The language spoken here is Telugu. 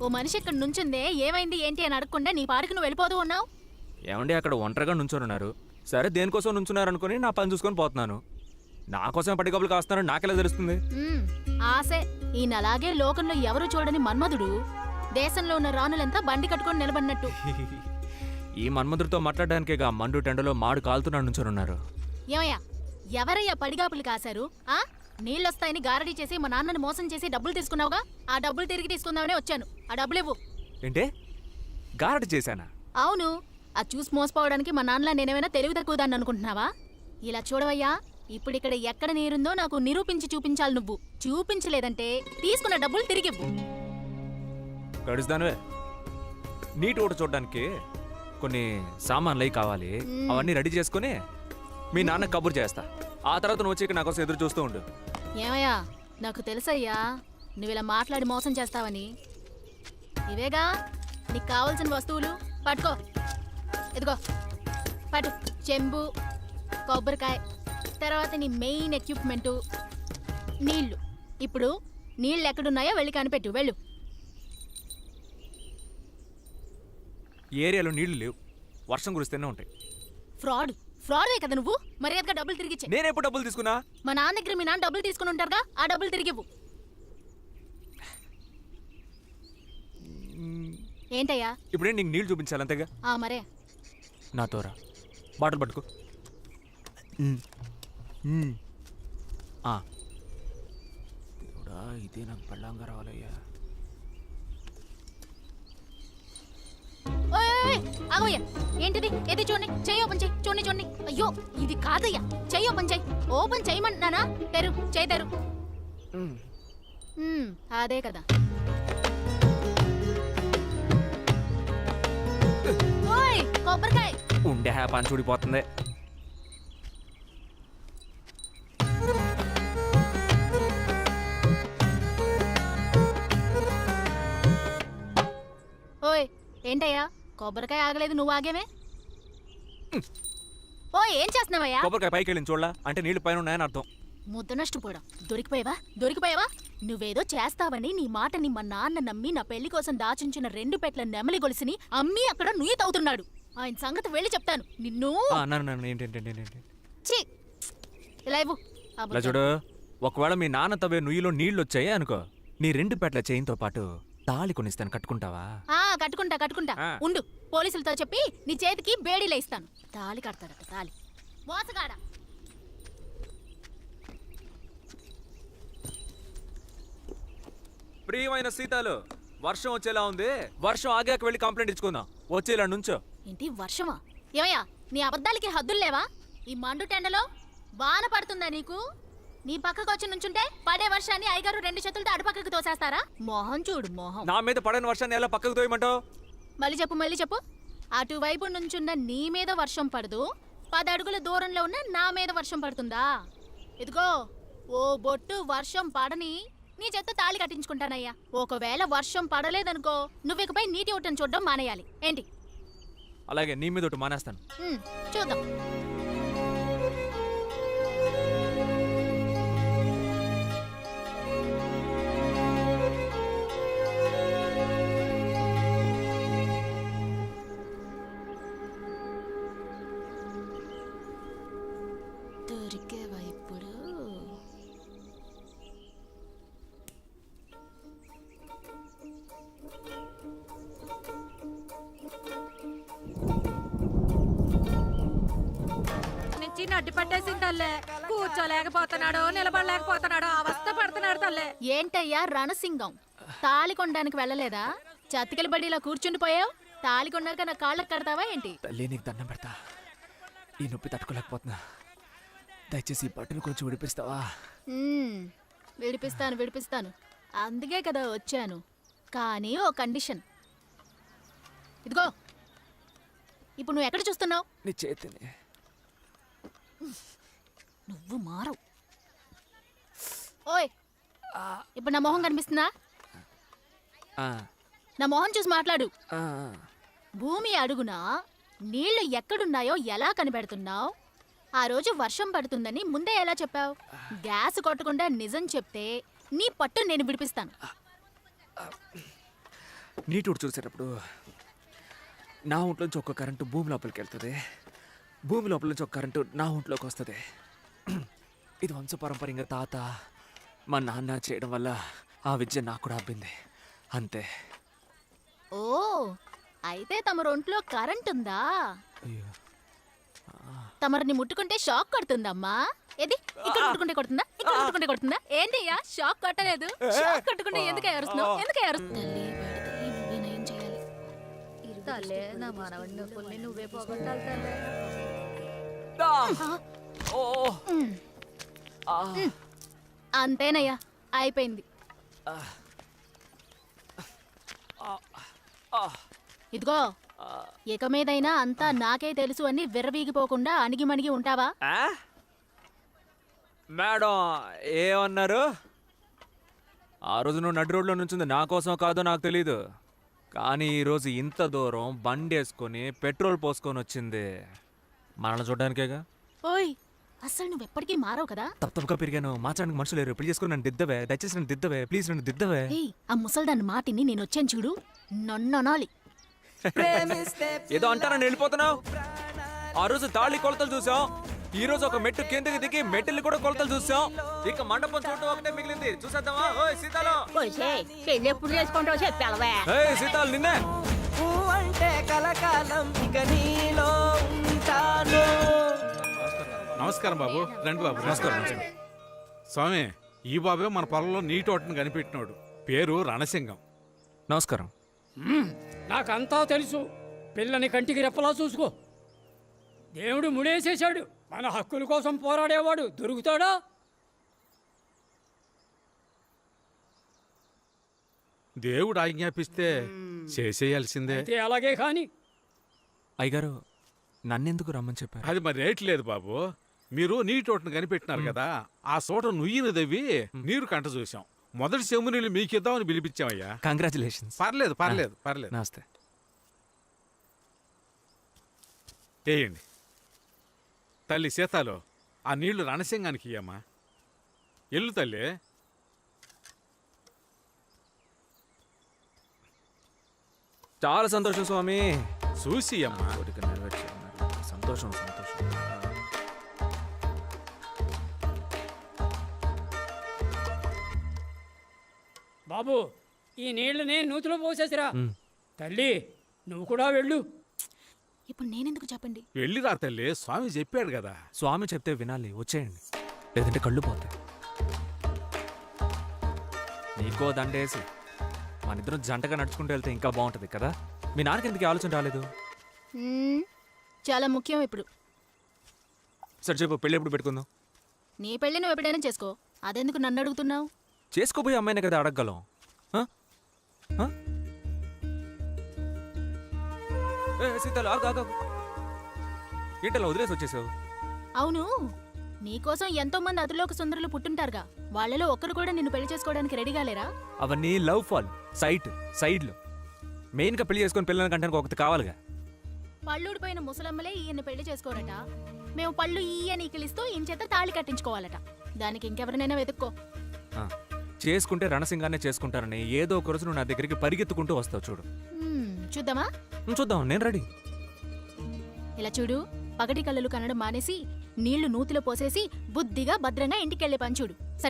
ఓ మనిషి ఇక్కడ నుంచుందే ఏమైంది ఏంటి అని అడగకుండా నీ పాడికి నువ్వు వెళ్ళిపోతూ ఉన్నావు? ఏమండి అక్కడ ఒంటరిగా నుంచోనున్నారు. సరే దేనికోసం నుంచున్నారు అనుకుని నా పని చూసుకొని పోతున్నాను. నా కోసం పడికబులు కాస్తున్నారని నాకెలా తెలుస్తుంది? మ్మ్, ఆసే ఈయన అలాగే లోకంలో ఎవరు చూడని మన్మధుడు. దేశంలో ఉన్న రాణులంతా బండి కట్టుకొని నిలబడినట్టు. ఈ మన్మధుడితో మాట్లాడడానికేగా మండు టెండలో మాడు కాలుతున్నాడు నుంచోనున్నారు. ఏమయ్యా ఎవరయ్యా పడిగాపులు కాశారు? ఆ? నీళ్ళొస్తాయని గారడీ చేసి మా నాన్నని మోసం చేసి డబ్బులు తీసుకున్నావుగా? ఆ డబ్బులు తిరిగి తీసుకుందామనే వచ్చాను. ఆ డబ్బులు ఇవ్వు. ఏంటే? గారట చేశానా? అవును. ఆ చూసి మోసపోవడానికి మా నాన్నలా నేనేమైనా తెలివి తక్కువదాన్ని అనుకుంటున్నావా? ఇలా చూడవయ్యా ఇప్పుడు ఇక్కడ ఎక్కడ నీరుందో నాకు నిరూపించి చూపించాలి నువ్వు. చూపించలేదంటే తీసుకున్న డబ్బులు తిరిగివ్వు గడుస్తానువే. నీటి ఊట చూడడానికి కొన్ని సామాన్లు అయి కావాలి. అవన్నీ రెడీ చేసుకుని మీ నాన్న కబురు చేస్తా. ఆ తర్వాత నువ్వు వచ్చి నా కోసం ఎదురు చూస్తూ ఉండు. ఏమయ్యా నాకు తెలుసయ్యా నువ్వు ఇలా మాట్లాడి మోసం చేస్తావని. ఇవేగా? నీకు కావాల్సిన వస్తువులు పట్టుకో. ఇదిగో. పట్టు. చెంబు కొబ్బరికాయ తర్వాత నీ మెయిన్ ఎక్విప్మెంటు నీళ్ళు ఇప్పుడు నీళ్ళు ఎక్కడున్నాయో వెళ్ళి కనిపెట్టు. వెళ్ళు. ఏరియాలో నీళ్ళు లేవు. వర్షం కురిస్తూనే ఉంటాయి. ఫ్రాడ్. ఫ్రాడ్వే కదా నువ్వు. మర్యాదగా డబ్బులు తిరిగి నేను ఎప్పుడు డబ్బులు తీసుకున్నా? మా నాన్న దగ్గర మీ నాన్న డబ్బులు తీసుకుని ఉంటారుగా. ఆ డబ్బులు తిరిగివ్వు. ఏంటయ్యా? ఇప్పుడే నీకు నీళ్ళు చూపించాలి అంతేగా? ఆ మరే. నాతో రా బాటిల్ పట్టుకో. ఆ. దేవుడా ఇదే నాకు పెళ్ళంగా రావాలయ్యా. ఓయ్, ఓయ్, ఓయ్, ఆగోయ్యా ఏంటిది? ఏది చూడండి. చెయ్యి ఓపెన్ చెయ్యి. చూడండి చూడండి. అయ్యో ఇది కాదయ్యా. చెయ్యి ఓపెన్ చెయ్యి. ఓపెన్ చేయమంటున్నానా తెరు చేయి తెరు. మ్మ్, అదే కదా. పని చూడిపోతుంది. ఓయ్ ఏంటయ్యా? కొబ్బరికాయ ఆగలేదు నువ్వు ఆగేమే? ఓయ్ ఏం చేస్తున్నావయ్యా? కొబ్బరికాయ పైకి వెళ్ళింది చూడలా? అంటే నీళ్ళు పైన ఉన్నాయని అర్థం. ముద్ద నష్టపోవడం దొరికిపోయావా? దొరికిపోయావా? నువ్వేదో చేస్తావని నీ మాటని మా నాన్న నమ్మి నా పెళ్ళి కోసం దాచుంచిన రెండు పెట్ల నెమలి గొలుసుని అమ్మి అక్కడ నుయ్యి తవ్వుతున్నాడు. ఆయన సంగతి వెళ్ళి చెప్తాను. నిన్ను ఛీ! ఇలా ఇవ్వు. చూడు ఒకవేళ మీ నాన్న తవ్వే నుయ్యిలో నీళ్ళు వచ్చాయి అనుకో నీ రెండు పెట్ల చైన్తో పాటు తాళి కొనిస్తాను కట్టుకుంటావా? ఆ కట్టుకుంటా కట్టుకుంటా. ఆ. ఉండు పోలీసులతో చెప్పి నీ చేతికి బేడీలు ఇస్తాను తాళి కడతాడట తాళి. మోసగాడ? ప్రియమైన సీతాలు వర్షం వచ్చేలా ఉంది. వర్షం ఆగాక వెళ్ళి కంప్లైంట్ ఇచ్చుకుందాం. వచ్చేలా నుంచో. ఏంటి వర్షమా? ఏమయ్యా నీ అబద్ధాలకి హద్దులు లేవా? ఈ మండు టెండలో వాన పడుతుందా నీకు? నీ పక్కకు వచ్చి నుంచుంటే పడే వర్షాన్ని ఐగారు రెండు చేతులతో అడుపక్కకు తోసేస్తారా? మొహం చూడు మొహం. నా మీద పడని వర్షాన్ని ఎలా పక్కకు తోయమంటావు? మళ్ళీ చెప్పు మళ్ళీ చెప్పు. అటువైపు నుంచున్న నీ మీద వర్షం పడదు పది అడుగుల దూరంలో ఉన్న నా మీద వర్షం పడుతుందా? ఇదిగో ఓ బొట్టు వర్షం పడని నీ చేత తాళి కట్టించుకుంటానయ్యా. ఒకవేళ వర్షం పడలేదనుకో నువ్వు ఇకపై నీటి ఊటను చూడడం మానేయాలి. ఏంటి? అలాగే నీ మీద ఒకటి మానేస్తాను. చూద్దాం. నుంచి నడ్డి పట్టేసింది తల్లే. కూర్చోలేకపోతున్నాడు నిలబడలేకపోతున్నాడు అవస్థ పడుతున్నాడు తల్లే. ఏంటయ్యా రణసింగం? తాళి కొనడానికి వెళ్ళలేదా? చతికిల బడిలో కూర్చుండి పోయావు తాళి కొన్నాక నా కాళ్ళకు కడతావా ఏంటి? తల్లి నీకు దండం పెడతా. ఈ నొప్పి తట్టుకోలేకపోతున్నా. దయచేసి ఈ బట్టను కొంచెం విడిపిస్తావా? విడిపిస్తాను విడిపిస్తాను. అందుకే కదా వచ్చాను. కానీ ఓ కండిషన్. ఇదిగో. ఇప్పుడు నువ్వు ఎక్కడ చూస్తున్నావు? నీ చేతిని. నువ్వు మారవు. ఓయ్! ఇప్పుడు నా మొహం కనిపిస్తుందా? ఆ, నా మొహం చూసి మాట్లాడు. ఆ, భూమి అడుగున నీళ్ళు ఎక్కడున్నాయో ఎలా కనిపెడుతున్నావు? ఆ రోజు వర్షం పడుతుందని ముందే ఎలా చెప్పావు? గ్యాస్ కొట్టకుండా నిజం చెప్తే నీ పట్టు నేను విడిపిస్తాను. నీటి చూసేటప్పుడు నా ఒంట్లోంచి ఒక కరెంటు భూమి లోపలికి వెళ్తుంది. భూమి లోపల నుంచి ఒక కరెంటు నా ఒంట్లోకి వస్తుంది. ఇది వంశపారంపర్యంగా తాత మా నాన్న చేయడం వల్ల ఆ విద్య నాకు కూడా అబ్బింది. అంతే. ఓ అయితే తమ ఒంట్లో కరెంట్ ఉందా? అయ్యో. తమరిని ముట్టుకుంటే షాక్ కొడుతుందమ్మా. ఏది? ఇక్కడ ముట్టుకుంటే కొడుతుందా? ఇక్కడ ముట్టుకుంటే కొడుతుందా? ఏంటయ్యా షాక్ కొట్టలేదు. షాక్ కొట్టుకుంటే ఎందుకు ఏరుస్తున్నావు ఎందుకు ఏరుస్తున్నావు తల్లి, నా కూడా మనవడి తీసుకుంటుంది. నొప్పుల్ని నువ్వే పోగొట్టాలి తల్లే! అంతేనయ్యా అయిపోయింది! ఇదిగో! ఇక మీదైనా అంతా నాకే తెలుసు అని విర్రవీగిపోకుండా అణిగిమణిగి ఉంటావా? మేడం ఏమన్నారు? ఆ రోజు నువ్వు నడి రోడ్లో నుంచింది నా కోసం కాదో నాకు తెలీదు. కానీ ఈరోజు ఇంత దూరం బండి వేసుకొని పెట్రోల్ పోసుకొని వచ్చింది. మనల్ని చూడడానికేగా? ఓయ్ అస్సలు నువ్వు ఎప్పటికీ మారవు కదా? తప్పు తప్పుగా పెరిగాను. మార్చడానికి మనుషులు లేరు. పెళ్ళి చేసుకుని నన్ను దిద్దవే. దయచేసి నన్ను దిద్దవే. ప్లీజ్ నన్ను దిద్దవే. ఏయ్ ఆ ముసల్దాన్ని మాటిని నేను వచ్చాను చూడు. నన్ను అనాలి. ఏదో అంటారని వెళ్ళిపోతున్నావు? ఆ రోజు తాళి కొలతలు చూసాం. ఈ రోజు ఒక మెట్టు కిందకి దిగి మెట్టులు కూడా కొలతలు చూసాం. ఇక మండపం చూడటం ఒకటే మిగిలింది. చూసేద్దామా? ఓయ్ సీతాలు. పెళ్ళి ఎప్పుడు చేసుకుంటావు చెప్పాలవే ఏయ్ సీతాలు నిన్నే. అంటే కలకాలం ఇక నీలో నమస్కారం బాబు. రండి బాబు. నమస్కారం స్వామి ఈ బాబే మన పొలంలో నీటి ఓటను కనిపెట్టినోడు. పేరు రణసింగం నమస్కారం. నాకంతా తెలుసు. పిల్లని కంటికి రెప్పలా చూసుకో. దేవుడు ముడేసేశాడు. మన హక్కుల కోసం పోరాడేవాడు. దొరుకుతాడా? దేవుడు ఆజ్ఞాపిస్తే చేసేయాల్సిందే. అయితే అలాగే కాని. అయ్యగారు నన్నెందుకు రమ్మని చెప్పారు? అది మరి రేట్ లేదు బాబు. మీరు నీటి ఓటను కనిపెట్టినారు కదా ఆ చోట నుయ్యిని దవ్వి నీరు కంట చూసాం మొదటి చెమ్ము నీళ్ళు మీకిద్దామని పిలిపించామయ్యా. కంగ్రాచులేషన్స్ పర్లేదు పర్లేదు పర్లేదు. నమస్తే. వేయండి తల్లి సీతాలో ఆ నీళ్ళు రణసింగానికి ఇయ్యమ్మా. ఎల్లు తల్లి. చాలా సంతోషం స్వామి. చూసి అమ్మా. సంతోషం సంతోషం. బాబు ఈ నీళ్ళని నూతిలో పోసేసిరా. తల్లి నువ్వు కూడా వెళ్ళు. ఇప్పుడు నేనెందుకు చెప్పండి? వెళ్ళిరా తల్లి స్వామి చెప్పాడు కదా. స్వామి చెప్తే వినాలి వచ్చేయండి. లేదంటే కళ్ళు పోతాయి. నీకో దండేసి మన ఇద్దరం జంటగా నడుచుకుంటూ వెళ్తే ఇంకా బాగుంటుంది కదా. మీ నాన్నకి ఎందుకు ఆలోచన రాలేదు? చాలా ముఖ్యం ఇప్పుడు. సరే చెప్పు పెళ్ళి ఎప్పుడు పెట్టుకుందాం? నీ పెళ్ళి నువ్వు ఎప్పుడైనా చేసుకో. అదెందుకు నన్ను అడుగుతున్నావు? చేసుకోబోయే అమ్మాయినే కదా అడగగలం. ఆ? ఆ? ఏ, సీతాలు ఆగు ఆగు ఆగు. ఏంటలా వదిలేసి వచ్చేసావు? అవును. నీకోసం ఎంతో మంది అతులోక సుందరులు పుట్టుంటారుగా. వాళ్ళలో ఒక్కరు కూడా నిన్ను పెళ్ళి చేసుకోవడానికి రెడీగా లేరా అవన్నీ లవ్ ఫాల్ సైట్ సైడ్లు. మెయిన్గా పెళ్ళి చేసుకొని పిల్లల కంటే ఒకటి కావాలిగా. పళ్ళూడిపోయిన ముసలమ్మలే ఈయన్ని పెళ్ళి చేసుకోరట. మేము పళ్ళు ఈయన ఈకిలిస్తూ ఈయన చేత తాళి కట్టించుకోవాలట. దానికి ఇంకెవరినైనా వెతుక్కో. ఆ, చేసుకుంటే రణసింగానే చేసుకుంటారని ఏదో ఒక రోజు నువ్వు నా దగ్గరికి పరిగెత్తుకుంటూ వస్తావు చూడు. మ్మ్, చూద్దామా? చూద్దాం నేను రెడీ. ఇలా చూడు పగటి కళ్ళలు కనడం మానేసి నీళ్ళు నూతిలో పోసేసి బుద్ధిగా భద్రంగా ఇంటికెళ్ళే పని చూడు. సరే.